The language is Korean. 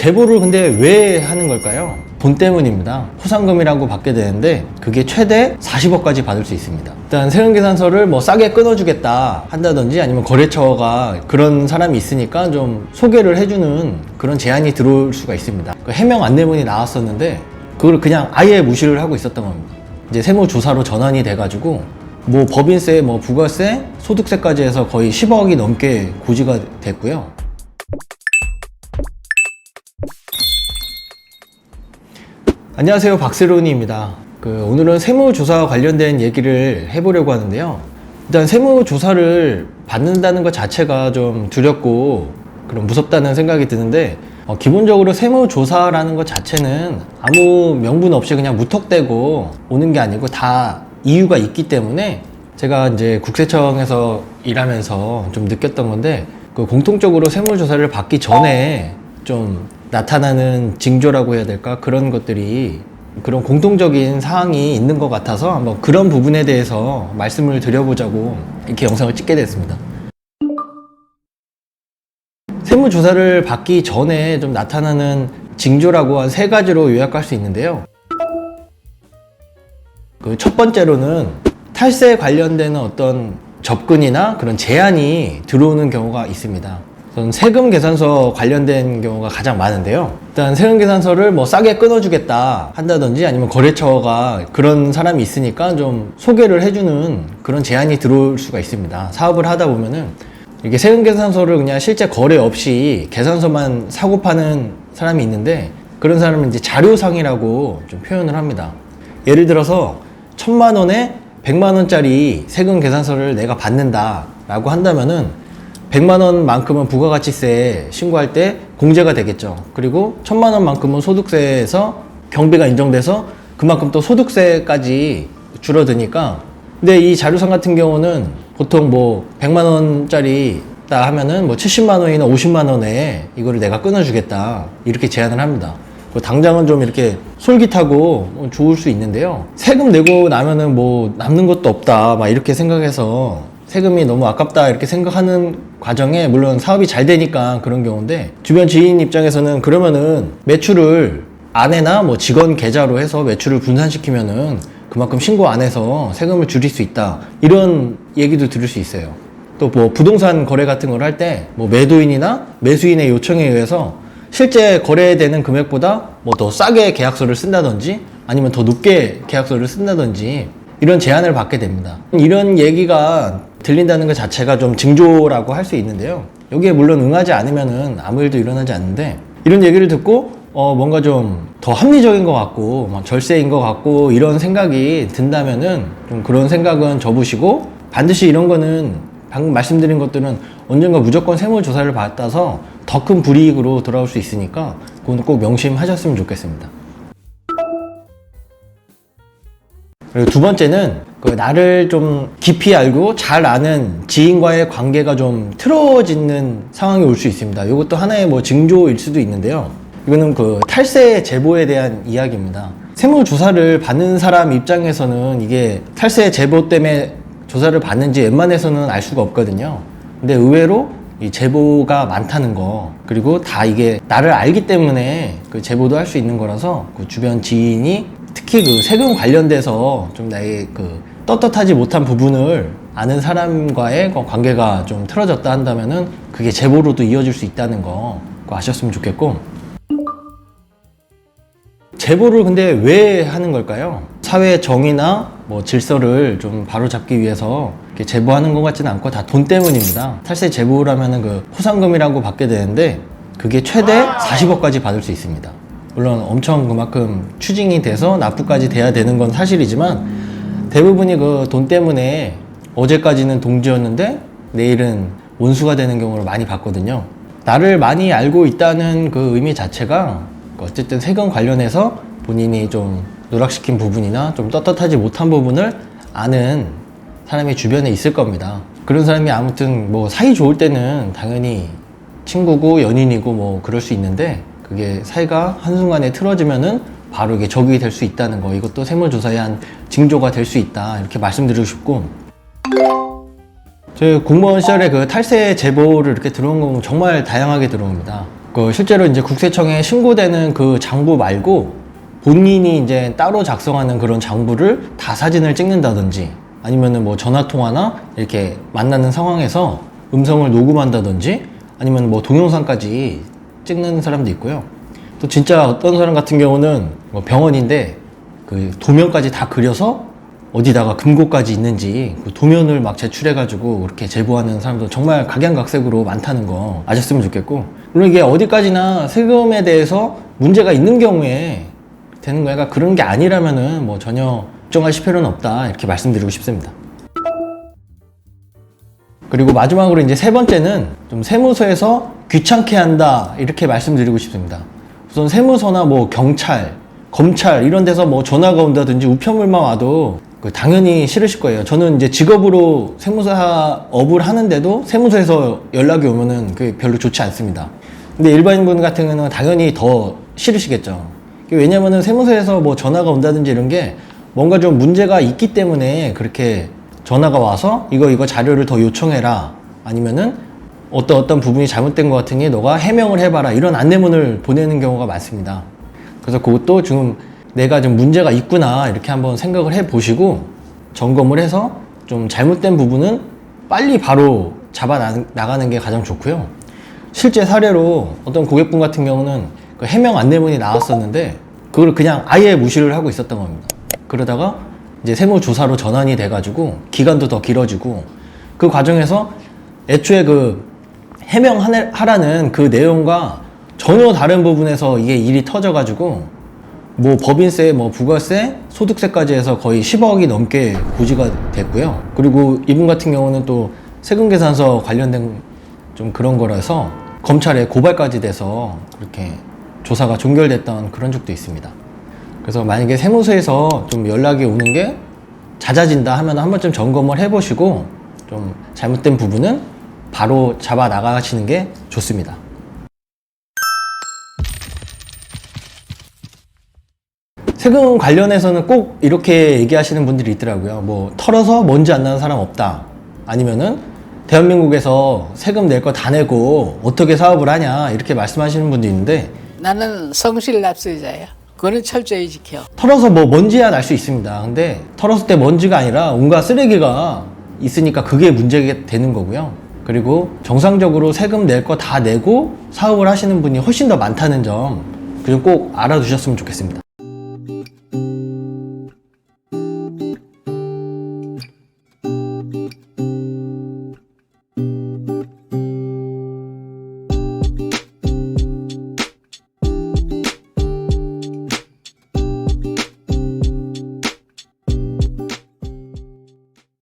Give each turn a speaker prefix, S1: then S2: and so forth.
S1: 제보를 근데 왜 하는 걸까요? 돈 때문입니다. 포상금이라고 받게 되는데 그게 최대 40억까지 받을 수 있습니다. 일단 세금계산서를 뭐 싸게 끊어주겠다 한다든지 아니면 거래처가 그런 사람이 있으니까 좀 소개를 해주는 그런 제안이 들어올 수가 있습니다. 그 해명 안내문이 나왔었는데 그걸 그냥 아예 무시를 하고 있었던 겁니다. 이제 세무조사로 전환이 돼가지고 뭐 법인세, 뭐 부가세, 소득세까지 해서 거의 10억이 넘게 고지가 됐고요. 안녕하세요. 박세론이입니다. 그 오늘은 세무조사와 관련된 얘기를 해보려고 하는데요. 일단 세무조사를 받는다는 것 자체가 좀 두렵고 그런 무섭다는 생각이 드는데 어, 기본적으로 세무조사라는 것 자체는 아무 명분 없이 그냥 무턱대고 오는 게 아니고 다 이유가 있기 때문에 제가 이제 국세청에서 일하면서 좀 느꼈던 건데 그 공통적으로 세무조사를 받기 전에 좀 나타나는 징조라고 해야 될까 그런 것들이 그런 공통적인 사항이 있는 것 같아서 한번 그런 부분에 대해서 말씀을 드려보자고 이렇게 영상을 찍게 됐습니다. 세무조사를 받기 전에 좀 나타나는 징조라고 한 세 가지로 요약할 수 있는데요. 그 첫 번째로는 탈세 관련되는 어떤 접근이나 그런 제한이 들어오는 경우가 있습니다. 저는 세금 계산서 관련된 경우가 가장 많은데요. 일단 세금 계산서를 뭐 싸게 끊어주겠다 한다든지 아니면 거래처가 그런 사람이 있으니까 좀 소개를 해주는 그런 제한이 들어올 수가 있습니다. 사업을 하다 보면은 이게 세금 계산서를 그냥 실제 거래 없이 계산서만 사고 파는 사람이 있는데 그런 사람은 이제 자료상이라고 좀 표현을 합니다. 예를 들어서 천만 원에 백만 원짜리 세금 계산서를 내가 받는다라고 한다면은 100만 원만큼은 부가가치세 신고할 때 공제가 되겠죠. 그리고 1000만 원만큼은 소득세에서 경비가 인정돼서 그만큼 또 소득세까지 줄어드니까 근데 이 자료상 같은 경우는 보통 뭐 100만 원짜리 다 하면은 뭐 70만 원이나 50만 원에 이거를 내가 끊어주겠다 이렇게 제안을 합니다. 그 당장은 좀 이렇게 솔깃하고 좋을 수 있는데요. 세금 내고 나면은 뭐 남는 것도 없다 막 이렇게 생각해서 세금이 너무 아깝다 이렇게 생각하는 과정에 물론 사업이 잘 되니까 그런 경우인데 주변 지인 입장에서는 그러면은 매출을 아내나 뭐 직원 계좌로 해서 매출을 분산시키면은 그만큼 신고 안 해서 세금을 줄일 수 있다 이런 얘기도 들을 수 있어요. 또 뭐 부동산 거래 같은 걸 할 때 뭐 매도인이나 매수인의 요청에 의해서 실제 거래되는 금액보다 뭐 더 싸게 계약서를 쓴다든지 아니면 더 높게 계약서를 쓴다든지 이런 제안을 받게 됩니다. 이런 얘기가 들린다는 것 자체가 좀 징조라고 할 수 있는데요. 여기에 물론 응하지 않으면은 아무 일도 일어나지 않는데 이런 얘기를 듣고 어 뭔가 좀 더 합리적인 것 같고 막 절세인 것 같고 이런 생각이 든다면은 좀 그런 생각은 접으시고 반드시 이런 거는 방금 말씀드린 것들은 언젠가 무조건 세무 조사를 받아서 더 큰 불이익으로 돌아올 수 있으니까 그건 꼭 명심하셨으면 좋겠습니다. 그리고 두 번째는 그 나를 좀 깊이 알고 잘 아는 지인과의 관계가 좀 틀어지는 상황이 올 수 있습니다. 이것도 하나의 뭐 징조일 수도 있는데요. 이거는 그 탈세 제보에 대한 이야기입니다. 세무 조사를 받는 사람 입장에서는 이게 탈세 제보 때문에 조사를 받는지 웬만해서는 알 수가 없거든요. 근데 의외로 이 제보가 많다는 거 그리고 다 이게 나를 알기 때문에 그 제보도 할 수 있는 거라서 그 주변 지인이 특히 그 세금 관련돼서 좀 나의 그 떳떳하지 못한 부분을 아는 사람과의 그 관계가 좀 틀어졌다 한다면은 그게 제보로도 이어질 수 있다는 거 아셨으면 좋겠고 제보를 근데 왜 하는 걸까요? 사회 정의나 뭐 질서를 좀 바로잡기 위해서 제보하는 것 같지는 않고 다 돈 때문입니다. 탈세 제보라면은 그 포상금이라고 받게 되는데 그게 최대 40억까지 받을 수 있습니다. 물론 엄청 그만큼 추징이 돼서 납부까지 돼야 되는 건 사실이지만 대부분이 그 돈 때문에 어제까지는 동지였는데 내일은 원수가 되는 경우를 많이 봤거든요. 나를 많이 알고 있다는 그 의미 자체가 어쨌든 세금 관련해서 본인이 좀 누락시킨 부분이나 좀 떳떳하지 못한 부분을 아는 사람이 주변에 있을 겁니다. 그런 사람이 아무튼 뭐 사이 좋을 때는 당연히 친구고 연인이고 뭐 그럴 수 있는데 그게 사이가 한순간에 틀어지면은 바로 이게 적이 될 수 있다는 거 이것도 세무조사의 한 징조가 될 수 있다 이렇게 말씀드리고 싶고 제 공무원 시절에 그 탈세 제보를 이렇게 들어온 건 정말 다양하게 들어옵니다. 그 실제로 이제 국세청에 신고되는 그 장부 말고 본인이 이제 따로 작성하는 그런 장부를 다 사진을 찍는다든지 아니면은 뭐 전화 통화나 이렇게 만나는 상황에서 음성을 녹음한다든지 아니면 뭐 동영상까지 찍는 사람도 있고요. 또 진짜 어떤 사람 같은 경우는 뭐 병원인데 그 도면까지 다 그려서 어디다가 금고까지 있는지 그 도면을 막 제출해가지고 그렇게 제보하는 사람도 정말 각양각색으로 많다는 거 아셨으면 좋겠고 물론 이게 어디까지나 세금에 대해서 문제가 있는 경우에 되는 거야. 그러니까 그런 게 아니라면은 뭐 전혀 걱정하실 필요는 없다 이렇게 말씀드리고 싶습니다. 그리고 마지막으로 이제 세 번째는 좀 세무서에서 귀찮게 한다 이렇게 말씀드리고 싶습니다. 우선 세무서나 뭐 경찰, 검찰 이런 데서 뭐 전화가 온다든지 우편물만 와도 그 당연히 싫으실 거예요. 저는 이제 직업으로 세무사 업을 하는데도 세무서에서 연락이 오면은 그게 별로 좋지 않습니다. 근데 일반인분 같은 경우는 당연히 더 싫으시겠죠. 왜냐면은 세무서에서 뭐 전화가 온다든지 이런 게 뭔가 좀 문제가 있기 때문에 그렇게 전화가 와서 이거 이거 자료를 더 요청해라 아니면은 어떤 어떤 부분이 잘못된 것 같으니 너가 해명을 해봐라 이런 안내문을 보내는 경우가 많습니다. 그래서 그것도 지금 내가 좀 문제가 있구나 이렇게 한번 생각을 해 보시고 점검을 해서 좀 잘못된 부분은 빨리 바로 잡아 나- 나가는 게 가장 좋고요. 실제 사례로 어떤 고객분 같은 경우는 그 해명 안내문이 나왔었는데 그걸 그냥 아예 무시를 하고 있었던 겁니다. 그러다가 이제 세무조사로 전환이 돼가지고 기간도 더 길어지고 그 과정에서 애초에 그 해명하라는 그 내용과 전혀 다른 부분에서 이게 일이 터져가지고 뭐 법인세, 뭐 부가세, 소득세까지 해서 거의 10억이 넘게 고지가 됐고요. 그리고 이분 같은 경우는 또 세금 계산서 관련된 좀 그런 거라서 검찰에 고발까지 돼서 그렇게 조사가 종결됐던 그런 적도 있습니다. 그래서 만약에 세무서에서 좀 연락이 오는 게 잦아진다 하면 한 번쯤 점검을 해보시고 좀 잘못된 부분은 바로 잡아 나가시는 게 좋습니다. 세금 관련해서는 꼭 이렇게 얘기하시는 분들이 있더라고요. 뭐 털어서 먼지 안 나는 사람 없다. 아니면은 대한민국에서 세금 낼 거 다 내고 어떻게 사업을 하냐 이렇게 말씀하시는 분도 있는데
S2: 나는 성실 납세자야. 그거는 철저히 지켜.
S1: 털어서 뭐 먼지야 날 수 있습니다. 근데 털었을 때 먼지가 아니라 온갖 쓰레기가 있으니까 그게 문제가 되는 거고요. 그리고 정상적으로 세금 낼 거 다 내고 사업을 하시는 분이 훨씬 더 많다는 점, 그좀 꼭 알아두셨으면 좋겠습니다.